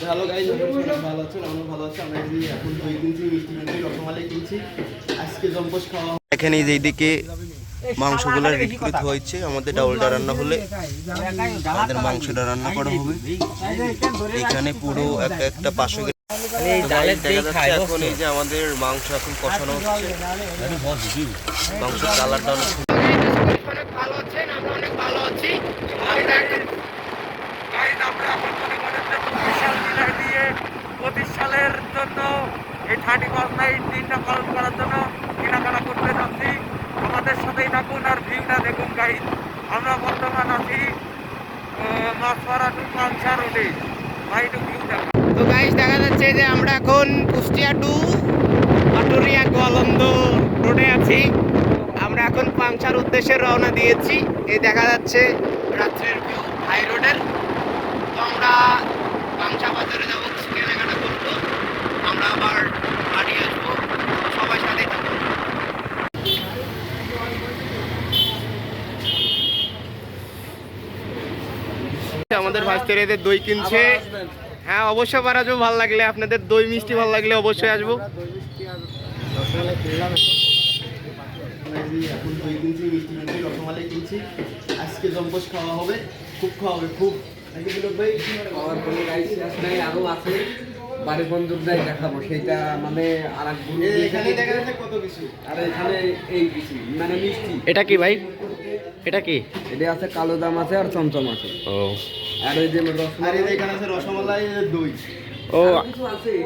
Hello guys ভালো আছেন আমরা ভালো আছি আমরা এখন দই কিনছি মিষ্টি কিনছি রসমালাই কিনছি আজকে জম্পোস খাওয়া এখানে এই যে এইদিকে মাংসগুলো রেডি করে হয়েছে আমাদের ডাউলটা রান্না হলে আমাদের মাংসটা রান্না করা হবে এখানে পুরো একটা একটা পাঁচশো এখন এই যে আমাদের মাংস এখন কষানো হচ্ছে মাংস কালারটা অনেক অনেক ভালো আছেন আমরা অনেক ভালো আছি বিশাল বিদায় দিয়ে পঁচিশ সালের জন্য এই থার্টি ফার্স্ট নাইট দিনটা পালন করার জন্য কেনাকাটা করতে যাচ্ছি। আমাদের সাথেই থাকুন আর ভিউটা দেখুন গাইড আমরা বর্তমান আছি মাছপাড়া টু পাংশা রোডে ভাই, একটু ভিউ তো গাইজ দেখা যাচ্ছে যে আমরা এখন কুষ্টিয়া টু আটুরিয়া গোয়ালন্দ রোডে আছি। আমরা এখন পাংশার উদ্দেশ্যে রওনা দিয়েছি। এই দেখা যাচ্ছে রাত্রের ভিউ হাই রোডের আমরা পাংশা বাজারে যাব কেনাকাটা করব। আমরা আবার বাড়ি আসব সবাই সাথে থাকুন আমাদের ভাস্তের দই কিনছে। হ্যাঁ অবশ্যই বার আসব ভালো লাগলে আপনাদের দই মিষ্টি ভালো লাগলে অবশ্যই আসব। এখন। আমরা এই যে এখন। দই কিনছি মিষ্টি কিনছি রসমালাই কিনছি। আজকে জম্পোস খাওয়া হবে খুব খাওয়া হবে খুব। আমার কোনো রাইস শেষ নাই আরও আছে। বাড়ি বন্ধুকরাই দেখাবো সেইটা মানে আর এক group এখানে দেখা যাচ্ছে কত কিছু? আর এখানে এই কিছু মানে মিষ্টি। এটা কি ভাই? এটা কি? এটা আছে কালো দাম আছে আর চমচম আছে। ও। আর ওই যে আর এই এখানে আছে রসমালাই দই। ও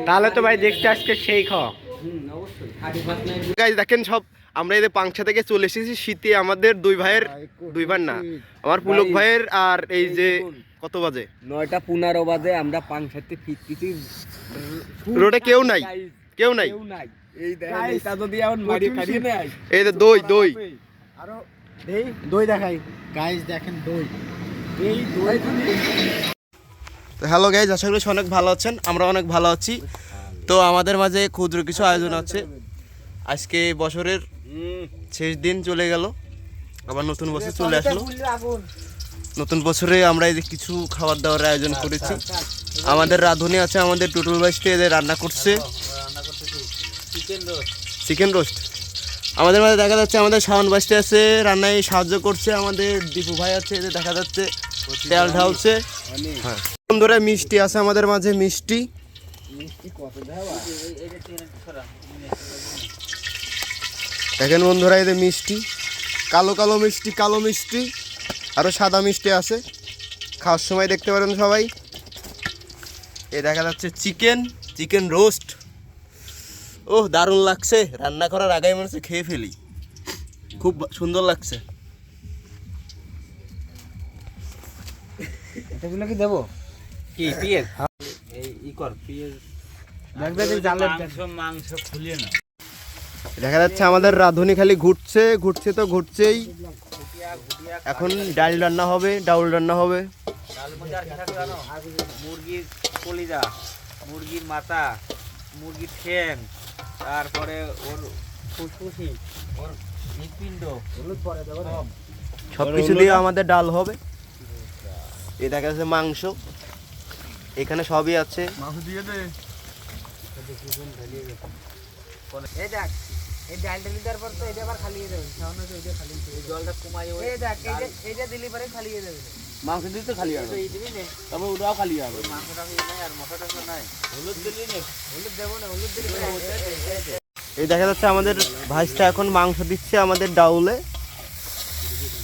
তাহলে তো ভাই দেখতে আজকে সেই খাওয়া নাইট গাইজ দেখেন সব আমরা এদের পাংশা থেকে চলে এসেছি শীতে আমাদের দুই ভাইয়ের দুই ভাই না আমার পুলক ভাইয়ের আর এই যে কত বাজে? নয়টা পনেরো বাজে আমরা পাংশাতে ফিরতেছি। রোডে কেউ নাই? কেউ নাই? কেউ নাই। এই দেখেন এটা যদি এখন মারি খাইয়ে নেয়। এই যে দই দই। আরও দেই দই দেখাই। গাইস দেখেন দই। এই দই তো হ্যালো গাইজ আশা করি অনেক ভালো আছেন। আমরা অনেক ভালো আছি। তো আমাদের মাঝে ক্ষুদ্র কিছু আয়োজন আছে। আজকে বছরের শেষ দিন চলে গেল। আবার নতুন বছর চলে আসলো। নতুন বছরে আমরা এই যে কিছু খাবার দাবার আয়োজন করেছি। আমাদের রাঁধুনি আছে আমাদের টোটাল বাইশটি এদের রান্না করছে। চিকেন রোস্ট আমাদের মাঝে দেখা যাচ্ছে আমাদের শাওন বাইশটি আছে রান্নায় সাহায্য করছে আমাদের দীপু ভাই আছে এদের দেখা যাচ্ছে তেল ঢালছে। হ্যাঁ। বন্ধুরা মিষ্টি আছে আমাদের মাঝে মিষ্টি। দেখেন বন্ধুরা এদের মিষ্টি। কালো কালো মিষ্টি কালো মিষ্টি। আরও সাদা মিষ্টি আছে। খাওয়ার সময় দেখতে পারেন সবাই। এ দেখা যাচ্ছে চিকেন চিকেন রোস্ট। ও দারুণ লাগছে। রান্না করার আগে মনে হচ্ছে খেয়ে ফেলি। খুব সুন্দর লাগছে। এগুলো কি দেবো? কি পিএস এই কর পিএস দেখা যাচ্ছে আমাদের রাঁধুনি খালি ঘুরছে ঘুরছে তো ঘুরছেই। এখন ডাল রান্না হবে ডাউল রান্না হবে। মুরগির কলিজা মুরগির মাথা মুরগির ঠ্যাং তারপরে ওর ফুসফুসি ওর হৃৎপিণ্ড সব কিছু দিয়ে আমাদের ডাল হবে। এ দেখা যাচ্ছে মাংস। এখানে সবই আছে। মাংস দিয়ে দে। এই দেখ এই ডালটা দেওয়ার পর তো এটা আবার খালিয়ে দেবে সামনে তো এটা খালি এই জলটা কমাই ওই এই দেখ এই যে এই যে দিলি পরে খালিয়ে দেবে মাংস দিতে খালি তো হবে। এই দিবি নে। তবে ওটাও খালি হবে। মাংসটা কি নাই আর মশলাটা তো নাই। হলুদ দিলি নে। হলুদ দেবো না হলুদ দিলি এই দেখা যাচ্ছে আমাদের ভাইসটা এখন মাংস দিচ্ছে আমাদের ডাউলে।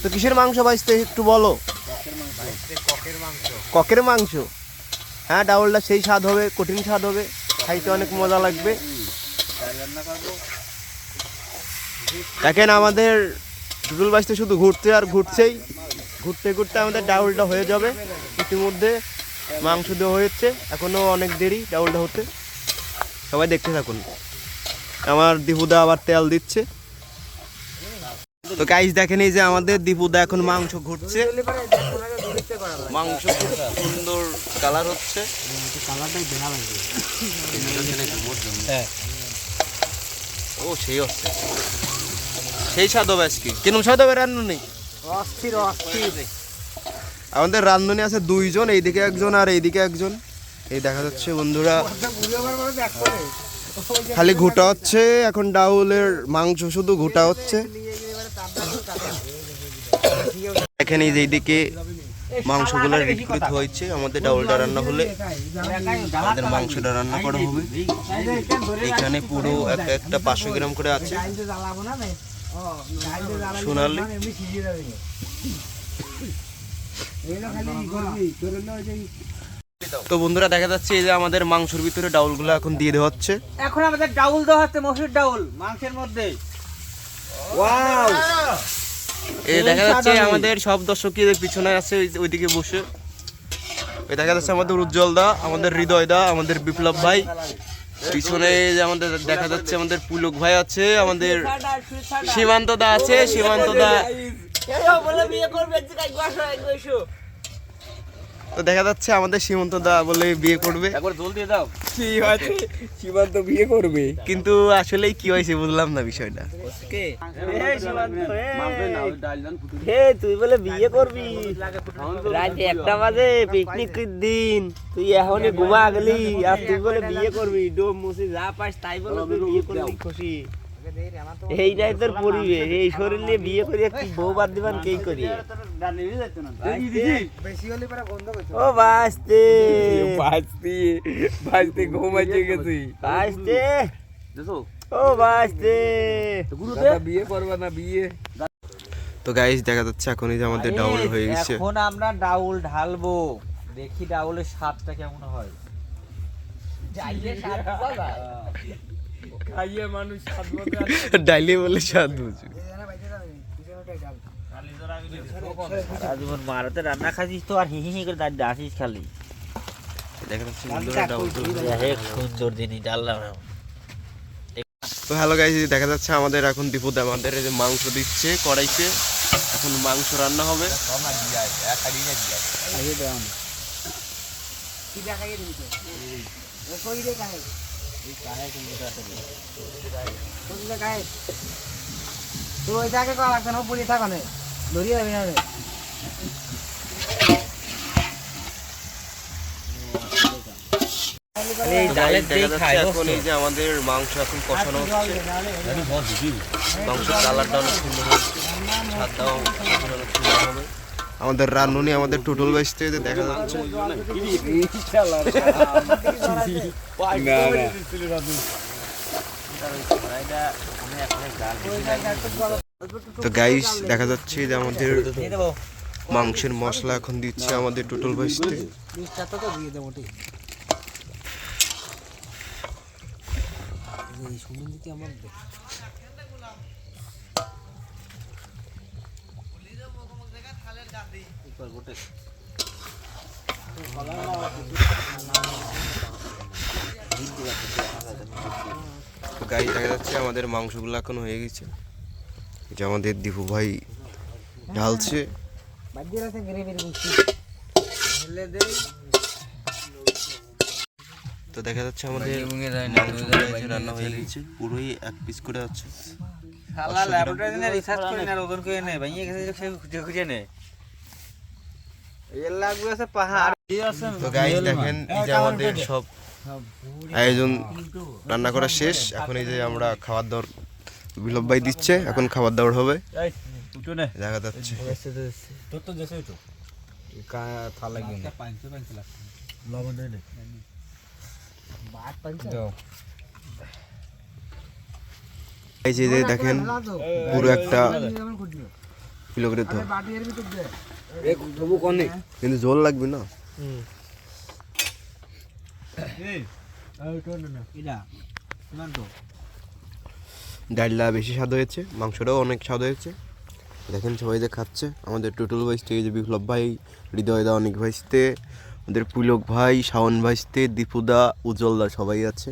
তো কিসের মাংস ভাইসতে একটু বলো? ককের মাংস। হ্যাঁ ডাউলটা সেই স্বাদ হবে কঠিন স্বাদ হবে। খাইতে অনেক মজা লাগবে। দেখেন আমাদের ডুডুল বাইসতে শুধু ঘুরতে আর ঘুরছেই। ঘুরতে ঘুরতে আমাদের ডাউলটা হয়ে যাবে। ইতিমধ্যে মাংস দেওয়া হয়েছে। এখনও অনেক দেরি ডাউলটা হতে। সবাই দেখতে থাকুন। আমার দীপুদা আবার তেল দিচ্ছে। তো গাইস দেখেন এই যে আমাদের দীপুদা এখন মাংস ঘুরছে। মাংস খুব সুন্দর কালার হচ্ছে। ও সেই হচ্ছে। সেই স্বাদ হবে আজকে কেন স্বাদ হবে রান্নুনি অস্থির অস্থির। আমাদের রান্ধনি আছে দুইজন এইদিকে একজন আর এইদিকে একজন। এই দেখা যাচ্ছে বন্ধুরা খালি ঘোটা হচ্ছে এখন ডাউলের মাংস শুধু ঘোটা হচ্ছে। এখানে যেদিকে মাংসগুলো রেডি করে ধোয়া হচ্ছে আমাদের ডাউলটা রান্না হলে আমাদের মাংসটা রান্না করা হবে। এখানে পুরো এক একটা পাঁচশো গ্রাম করে আছে। সোনালি? তো বন্ধুরা দেখা যাচ্ছে এই যে আমাদের মাংসের ভিতরে ডাউলগুলো এখন দিয়ে দেওয়া হচ্ছে। এখন আমাদের ডাউল দেওয়া হচ্ছে মসুর ডাউল মাংসের মধ্যে। এই দেখা যাচ্ছে আমাদের সব দর্শকের পিছনে আছে ওইদিকে বসে। এই দেখা যাচ্ছে আমাদের উজ্জ্বল দা আমাদের হৃদয় দা আমাদের বিপ্লব ভাই। পিছনে আমাদের দেখা যাচ্ছে আমাদের পুলক ভাই আছে আমাদের সীমান্ত দা আছে সীমান্ত দা। তো দেখা যাচ্ছে আমাদের সীমান্ত দা বলে বিয়ে করবে। একবার জল দিয়ে দাও। কি হয়েছে? সীমান্ত বিয়ে করবে। কিন্তু আসলে কি হয়েছে বুঝলাম না বিষয়টা। হে তুই বলে বিয়ে করবি। রাত একটা বাজে পিকনিক দিন। তুই এখনই ঘুমা গেলি আর তুই বলে বিয়ে করবি। ডোম মুসি যা পাস তাই বলে তুই বিয়ে করবি খুশি। এইটাই তোর পরিবেশ এই শরীর নিয়ে বিয়ে করিয়ে কি বউ বাদ দিবান কেই করি? ও বাঁচতে। বাঁচতি বাঁচতি ঘুমাইতে গেছি। বাঁচতে। ও বাঁচতে। দাদা বিয়ে করবা না বিয়ে? তো গাইস দেখা যাচ্ছে এখন এই যে আমাদের ডাউল হয়ে গেছে। এখন আমরা ডাউল ঢালবো। দেখি ডাউলের স্বাদটা কেমন হয়। খাইয়ে মানুষ সাত বছর ডাইলে বলে স্বাদ বুঝি জীবন মারাতে রান্না খাচ্ছিস তো আর হি হি করে দাঁড়িয়ে আসিস খালি সুন্দর জিনিস ডাললাম তো হ্যালো গাইস দেখা যাচ্ছে আমাদের এখন দীপদ আমাদের যে মাংস দিচ্ছে কড়াইতে এখন মাংস রান্না হবে তুই ওই জায়গায় করা লাগছে না পুড়িয়ে থাকা নেই ধরিয়ে যাবি না এই ডালের দেখা যাচ্ছে এখন এই যে আমাদের মাংস এখন কষানো হচ্ছে। মাংসের কালারটা অনেক সুন্দর স্বাদটাও অনেক সুন্দর হবে। আমাদের রান্নুনি আমাদের টোটাল বাইসতে দেখা যাচ্ছে। তো গাইস দেখা যাচ্ছে যে আমাদের মাংসের মশলা এখন দিচ্ছে আমাদের টোটাল বাইসতে তো গাইস দেখা যাচ্ছে আমাদের মাংসগুলো এখন হয়ে গেছে। যে আমাদের দীপু ভাই ঢালছে। তো দেখা যাচ্ছে আমাদের রান্না হয়ে গেছে পুরোই এক পিস করে আছে শালা ল্যাবরেটরি নে রিসার্চ করে না ওজন করে নে ভাইয়ে গেছে খুঁজে খুঁজে নে এর লাগবে আছে পাহাড় তো গাইস দেখেন এই যে আমাদের সব আয়োজন রান্না করা শেষ এখন এই যে আমরা খাবার দাবার বিলব ভাই দিচ্ছে এখন খাবার দাবার হবে দেখা যাচ্ছে এই যে যে দেখেন পুরো একটা কিলো করে তো তবু কনে। কিন্তু জল লাগবে না। ডালটা বেশি স্বাদ হয়েছে মাংসটাও অনেক স্বাদ হয়েছে। দেখেন সবাই যে খাচ্ছে। আমাদের টোটাল ভাইসতে এই যে বিপ্লব ভাই হৃদয় দা অনেক ভাইসতে আমাদের পুলক ভাই শাওন ভাইসতে দীপুদা উজ্জ্বলদা সবাই আছে।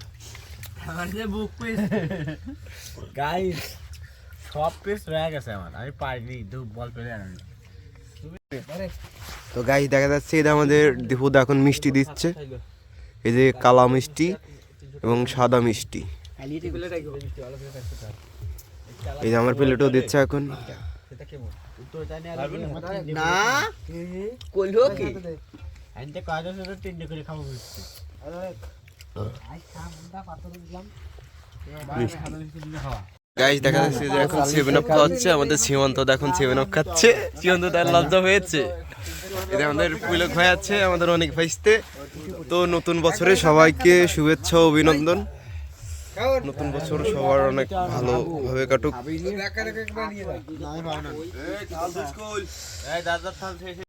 গাইস সব পিস রয়ে গেছে আমার। আমি পারিনি দু বল পেলে আনি। তো গাই দেখা যাচ্ছে এটা আমাদের দীপুদা এখন মিষ্টি দিচ্ছে। এই যে কালা মিষ্টি এবং সাদা মিষ্টি। এই যে আমার প্লেটও দিচ্ছে এখন। না? কইলো কি? আনতে কাজ আছে তো তিনটে করে খাব বুঝছি। গাইস দেখা যাচ্ছে যে এখন সেভেন আপ খাওয়াচ্ছে, আমাদের সীমন্ত এখন সেভেন আপ খাচ্ছে। সীমন্ত তার লজ্জা হয়েছে এটা আমাদের পুলক ভাই আছে, আমাদের অনেক ভাইস্তে। তো নতুন বছরে সবাইকে শুভেচ্ছা, অভিনন্দন। নতুন বছর সবার অনেক কাটুক। দাদা থাম শেষে